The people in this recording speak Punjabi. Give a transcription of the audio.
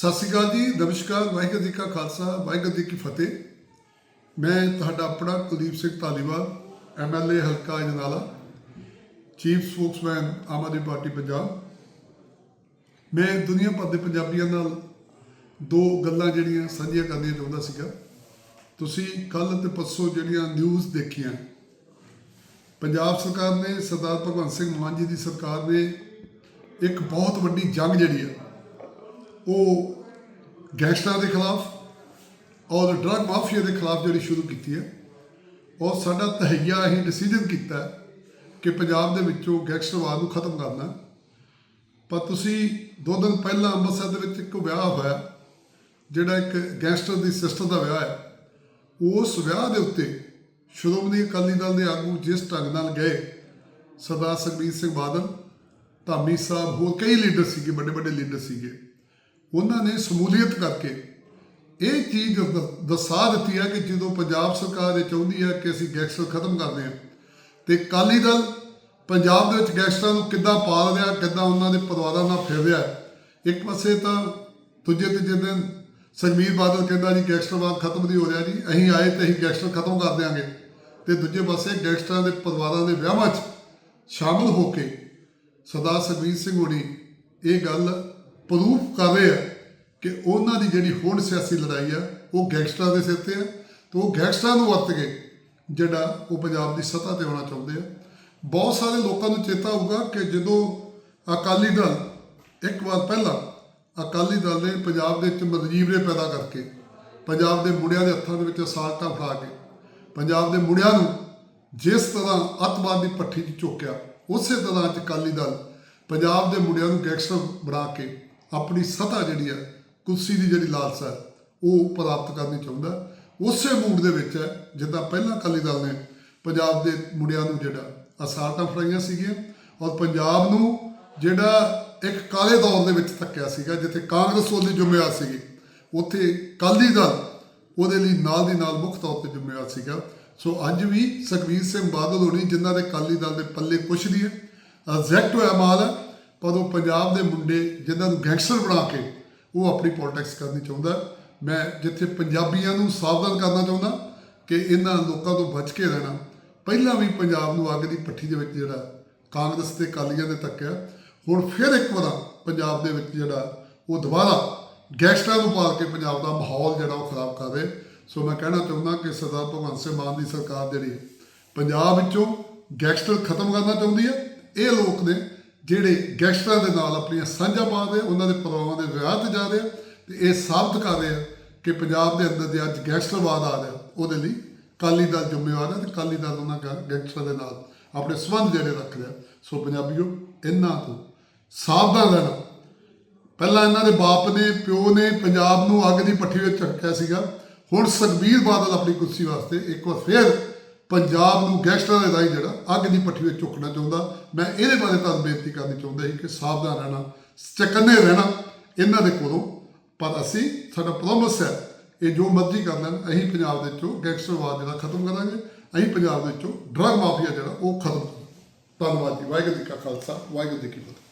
ਸਤਿ ਸ਼੍ਰੀ ਅਕਾਲ ਜੀ, ਨਮਸਕਾਰ, ਵਾਹਿਗੁਰੂ ਜੀ ਕਾ ਖਾਲਸਾ, ਵਾਹਿਗੁਰੂ ਜੀ ਕੀ ਫਤਿਹ। ਮੈਂ ਤੁਹਾਡਾ ਆਪਣਾ ਕੁਲਦੀਪ ਸਿੰਘ ਧਾਲੀਵਾਲ ਐਮਐਲਏ ਹਲਕਾ Ajnala chief spokesman Aam Aadmi Party Punjab. ਮੈਂ ਦੁਨੀਆ ਭਰ ਦੇ ਪੰਜਾਬੀਆਂ ਨਾਲ ਦੋ ਗੱਲਾਂ ਜਿਹੜੀਆਂ ਸਾਂਝੀਆਂ ਕਰਨੀਆਂ ਚਾਹੁੰਦਾ ਸੀਗਾ। ਤੁਸੀਂ ਕੱਲ ਤੇ ਪਰਸੋਂ ਜਿਹੜੀਆਂ ਨਿਊਜ਼ ਦੇਖੀਆਂ, ਪੰਜਾਬ ਸਰਕਾਰ ਨੇ ਸਰਦਾਰ ਭਗਵੰਤ ਸਿੰਘ ਮਾਨ ਜੀ ਦੀ ਸਰਕਾਰ ਨੇ ਇੱਕ ਬਹੁਤ ਵੱਡੀ ਜੰਗ ਜਿਹੜੀ ਆ ਉਹ ਗੈਂਗਸਟਰਾਂ ਦੇ ਖਿਲਾਫ ਔਰ ਡਰਗ ਮਾਫੀਆ ਦੇ ਖਿਲਾਫ ਜਿਹੜੀ ਸ਼ੁਰੂ ਕੀਤੀ ਹੈ ਔਰ ਸਾਡਾ ਤਹਈਆ ਅਸੀਂ ਡਿਸੀਜਨ ਕੀਤਾ ਕਿ ਪੰਜਾਬ ਦੇ ਵਿੱਚੋਂ ਗੈਂਗਸਟਰਵਾਦ ਨੂੰ ਖਤਮ ਕਰਨਾ ਪਰ ਤੁਸੀਂ ਦੋ ਦਿਨ ਪਹਿਲਾਂ ਅੰਮ੍ਰਿਤਸਰ ਦੇ ਵਿੱਚ ਇੱਕ ਵਿਆਹ ਹੋਇਆ, ਜਿਹੜਾ ਇੱਕ ਗੈਂਗਸਟਰ ਦੀ ਸਿਸਟਰ ਦਾ ਵਿਆਹ ਹੈ, ਉਸ ਵਿਆਹ ਦੇ ਉੱਤੇ ਸ਼੍ਰੋਮਣੀ ਅਕਾਲੀ ਦਲ ਦੇ ਆਗੂ ਜਿਸ ਢੰਗ ਨਾਲ ਗਏ, ਸਰਦਾਰ ਸੁਖਬੀਰ ਸਿੰਘ ਬਾਦਲ, ਧਾਮੀ ਸਾਹਿਬ, ਹੋਰ ਕਈ ਲੀਡਰ ਸੀਗੇ ਵੱਡੇ ਵੱਡੇ ਲੀਡਰ ਸੀਗੇ। ਉਹਨਾਂ ਨੇ ਸਮੂਲੀਅਤ ਕਰਕੇ ਇਹ ਚੀਜ਼ ਦ- ਦਰਸਾ ਦਿੱਤੀ ਹੈ ਕਿ ਜਦੋਂ ਪੰਜਾਬ ਸਰਕਾਰ ਇਹ ਚਾਹੁੰਦੀ ਹੈ ਕਿ ਅਸੀਂ ਗੈਂਗਸਟਰ ਖਤਮ ਕਰਦੇ ਹਾਂ ਤੇ ਅਕਾਲੀ ਦਲ ਪੰਜਾਬ ਦੇ ਵਿੱਚ ਗੈਂਗਸਟਰਾਂ ਨੂੰ ਕਿੱਦਾਂ ਪਾਲ ਰਿਹਾ, ਕਿੱਦਾਂ ਉਹਨਾਂ ਦੇ ਪਰਿਵਾਰਾਂ ਨਾਲ ਫਿਰ ਰਿਹਾ। ਇੱਕ ਪਾਸੇ ਤਾਂ ਦੂਜੇ ਤੀਜੇ ਦਿਨ ਸੁਖਬੀਰ ਬਾਦਲ ਕਹਿੰਦਾ ਜੀ ਗੈਂਗਸਟਰਵਾਦ ਖਤਮ ਨਹੀਂ ਹੋ ਰਿਹਾ ਜੀ, ਅਸੀਂ ਆਏ ਤੇ ਅਸੀਂ ਗੈਂਗਸਟਰ ਖਤਮ ਕਰ ਦਿਆਂਗੇ। ਤੇ ਦੂਜੇ ਪਾਸੇ ਗੈਂਗਸਟਰਾਂ ਦੇ ਪਰਿਵਾਰਾਂ ਦੇ ਵਿਆਹਾਂ 'ਚ ਸ਼ਾਮਲ ਹੋ ਕੇ ਸਰਦਾਰ ਸੁਖਬੀਰ ਸਿੰਘ ਹੋਣੀ ਇਹ ਗੱਲ ਪ੍ਰੂਫ ਕਰ ਰਹੇ ਆ ਕਿ ਉਹਨਾਂ ਦੀ ਜਿਹੜੀ ਹੁਣ ਸਿਆਸੀ ਲੜਾਈ ਆ, ਉਹ ਗੈਂਗਸਟਰਾਂ ਦੇ ਸਿਰ ਤੇ ਆ ਤੇ ਉਹ ਗੈਂਗਸਟਰਾਂ ਨੂੰ ਵਰਤ ਕੇ ਜਿਹੜਾ ਉਹ ਪੰਜਾਬ ਦੀ ਸੱਤਾ ਤੇ ਆਉਣਾ ਚਾਹੁੰਦੇ ਆ। ਬਹੁਤ ਸਾਰੇ ਲੋਕਾਂ ਨੂੰ ਚੇਤਾ ਹੋਊਗਾ ਕਿ ਜਦੋਂ ਅਕਾਲੀ ਦਲ, ਇੱਕ ਵਾਰ ਪਹਿਲਾਂ ਅਕਾਲੀ ਦਲ ਨੇ ਪੰਜਾਬ ਦੇ ਵਿੱਚ ਮਨਜੀਵਰੇ ਪੈਦਾ ਕਰਕੇ, ਪੰਜਾਬ ਦੇ ਮੁੰਡਿਆਂ ਦੇ ਹੱਥਾਂ ਦੇ ਵਿੱਚ ਅਸਾਲਟਾਂ ਫੜਾ ਕੇ, ਪੰਜਾਬ ਦੇ ਮੁੰਡਿਆਂ ਨੂੰ ਜਿਸ ਤਰ੍ਹਾਂ ਅੱਤਵਾਦ ਦੀ ਪੱਠੀ 'ਚ ਝੋਕਿਆ ਉਸੇ ਤਰ੍ਹਾਂ ਅੱਜ ਅਕਾਲੀ ਦਲ ਪੰਜਾਬ ਦੇ ਮੁੰਡਿਆਂ ਨੂੰ ਗੈਂਗਸਟਰ ਬਣਾ ਕੇ ਆਪਣੀ ਸੱਤਾ ਜਿਹੜੀ ਆ ਕੁਰਸੀ ਦੀ ਜਿਹੜੀ ਲਾਲਸਾ ਹੈ, ਉਹ ਪ੍ਰਾਪਤ ਕਰਨੀ ਚਾਹੁੰਦਾ ਉਸੇ ਮੂਡ ਦੇ ਵਿੱਚ ਹੈ ਜਿੱਦਾਂ ਪਹਿਲਾਂ ਅਕਾਲੀ ਦਲ ਨੇ ਪੰਜਾਬ ਦੇ ਮੁੰਡਿਆਂ ਨੂੰ ਜਿਹੜਾ ਅਸਾਲਟਾਂ ਫੜਾਈਆਂ ਸੀਗੀਆਂ ਔਰ ਪੰਜਾਬ ਨੂੰ ਜਿਹੜਾ ਇੱਕ ਕਾਲੇ ਦੌਰ ਦੇ ਵਿੱਚ ਧੱਕਿਆ ਸੀਗਾ ਜਿੱਥੇ ਕਾਂਗਰਸ ਉਹਦੀ ਜ਼ਿੰਮੇਵਾਰ ਸੀਗੀ ਉੱਥੇ ਅਕਾਲੀ ਦਲ ਉਹਦੇ ਲਈ ਨਾਲ ਦੀ ਨਾਲ ਮੁੱਖ ਤੌਰ ਤੇ ਜ਼ਿੰਮੇਵਾਰ ਸੀਗਾ। ਸੋ ਅੱਜ ਵੀ ਸੁਖਬੀਰ ਸਿੰਘ ਬਾਦਲ ਹੋਣੀ ਜਿਨ੍ਹਾਂ ਦੇ ਅਕਾਲੀ ਦਲ ਦੇ ਪੱਲੇ ਕੁਛ ਨਹੀਂ ਹੈ ਰਿਜੈਕਟ ਹੋਇਆ ਮਾਲ ਹੈ ਪਰ ਉਹ ਪੰਜਾਬ ਦੇ ਮੁੰਡੇ ਜਿਨ੍ਹਾਂ ਨੂੰ ਗੈਂਗਸਟਰ ਬਣਾ ਕੇ ਉਹ ਆਪਣੀ ਪੋਲਿਟਿਕਸ ਕਰਨੀ ਚਾਹੁੰਦਾ। ਮੈਂ ਜਿੱਥੇ ਪੰਜਾਬੀਆਂ ਨੂੰ ਸਾਵਧਾਨ ਕਰਨਾ ਚਾਹੁੰਦਾ ਕਿ ਇਹਨਾਂ ਲੋਕਾਂ ਤੋਂ ਬਚ ਕੇ ਰਹਿਣਾ। ਪਹਿਲਾਂ ਵੀ ਪੰਜਾਬ ਨੂੰ ਅੱਗ ਦੀ ਪੱਠੀ ਦੇ ਵਿੱਚ ਜਿਹੜਾ ਕਾਂਗਰਸ ਤੇ ਅਕਾਲੀਆਂ ਦੇ ਤੱਕਿਆ ਹੁਣ ਫਿਰ ਇੱਕ ਵਾਰ ਪੰਜਾਬ ਦੇ ਵਿੱਚ ਜਿਹੜਾ ਉਹ ਦੁਬਾਰਾ ਗੈਂਗਸਟਰਾਂ ਨੂੰ ਪਾਲ ਕੇ ਪੰਜਾਬ ਦਾ ਮਾਹੌਲ ਜਿਹੜਾ ਉਹ ਖਰਾਬ ਕਰ ਰਹੇ। ਸੋ ਮੈਂ ਕਹਿਣਾ ਚਾਹੁੰਦਾ ਕਿ ਸਰਦਾਰ ਭਗਵੰਤ ਸਿੰਘ ਮਾਨ ਦੀ ਸਰਕਾਰ ਜਿਹੜੀ ਪੰਜਾਬ ਵਿੱਚੋਂ ਗੈਂਗਸਟਰ ਖਤਮ ਕਰਨਾ ਚਾਹੁੰਦੀ ਹੈ। ਇਹ ਲੋਕ ਨੇ ਜਿਹੜੇ ਗੈਂਗਸਟਰਾਂ ਦੇ ਨਾਲ ਆਪਣੀਆਂ ਸਾਂਝਾ ਪਾ ਰਹੇ, ਉਹਨਾਂ ਦੇ ਪਰਿਵਾਰਾਂ ਦੇ ਵਿਆਹ ਤੇ ਜਾ ਰਹੇ ਆ ਤੇ ਇਹ ਸਾਬਤ ਕਰ ਰਹੇ ਆ ਕਿ ਪੰਜਾਬ ਦੇ ਅੰਦਰ ਜੇ ਅੱਜ ਗੈਂਗਸਟਰਵਾਦ ਆ ਰਿਹਾ, ਉਹਦੇ ਲਈ ਕਾਲੀ ਦਲ ਜ਼ਿੰਮੇਵਾਰ ਹੈ ਤੇ ਕਾਲੀ ਦਲ ਉਹਨਾਂ ਗਾ- ਗੈਂਗਸਟਰਾਂ ਦੇ ਨਾਲ ਆਪਣੇ ਸਬੰਧ ਜਿਹੜੇ ਰੱਖ ਰਿਹਾ। ਸੋ ਪੰਜਾਬੀਓ, ਇਹਨਾਂ ਤੋਂ ਸਾਵਧਾਨ ਰਹਿਣਾ। ਪਹਿਲਾਂ ਇਹਨਾਂ ਦੇ ਬਾਪ ਨੇ, ਪਿਓ ਨੇ ਪੰਜਾਬ ਨੂੰ ਅੱਗ ਦੀ ਪੱਠੀ ਵਿੱਚ ਰੱਖਿਆ ਸੀਗਾ। ਹੁਣ ਸੁਖਬੀਰ ਬਾਦਲ ਆਪਣੀ ਕੁਰਸੀ ਵਾਸਤੇ ਇੱਕ ਵਾਰ ਫੇਰ ਪੰਜਾਬ ਨੂੰ ਗੈਂਗਸਟਰਾਂ ਦੇ ਰਾਹੀਂ ਜਿਹੜਾ ਅੱਗ ਦੀ ਪੱਠੀ ਵਿੱਚ ਝੁਕਣਾ ਚਾਹੁੰਦਾ, ਮੈਂ ਇਹਦੇ ਬਾਰੇ ਤੁਹਾਨੂੰ ਬੇਨਤੀ ਕਰਨੀ ਚਾਹੁੰਦਾ ਸੀ ਕਿ ਸਾਵਧਾਨ ਰਹਿਣਾ ਚਕੰਨੇ ਰਹਿਣਾ ਇਹਨਾਂ ਦੇ ਕੋਲੋਂ। ਪਰ ਅਸੀਂ, ਸਾਡਾ ਪ੍ਰੋਮਿਸ ਹੈ, ਇਹ ਜੋ ਮਰਜ਼ੀ ਕਰ ਲੈਣ, ਅਸੀਂ ਪੰਜਾਬ ਦੇ ਵਿੱਚੋਂ ਗੈਂਗਸਟਰਵਾਦ ਜਿਹੜਾ ਖਤਮ ਕਰਾਂਗੇ, ਅਸੀਂ ਪੰਜਾਬ ਦੇ ਵਿੱਚੋਂ ਡਰਗ ਮਾਫੀਆ ਜਿਹੜਾ ਉਹ ਖਤਮ ਕਰਾਂਗੇ। ਧੰਨਵਾਦ ਜੀ, ਵਾਹਿਗੁਰੂ ਜੀ ਕਾ ਖਾਲਸਾ, ਵਾਹਿਗੁਰੂ ਜੀ ਕੀ ਫਤਿਹ।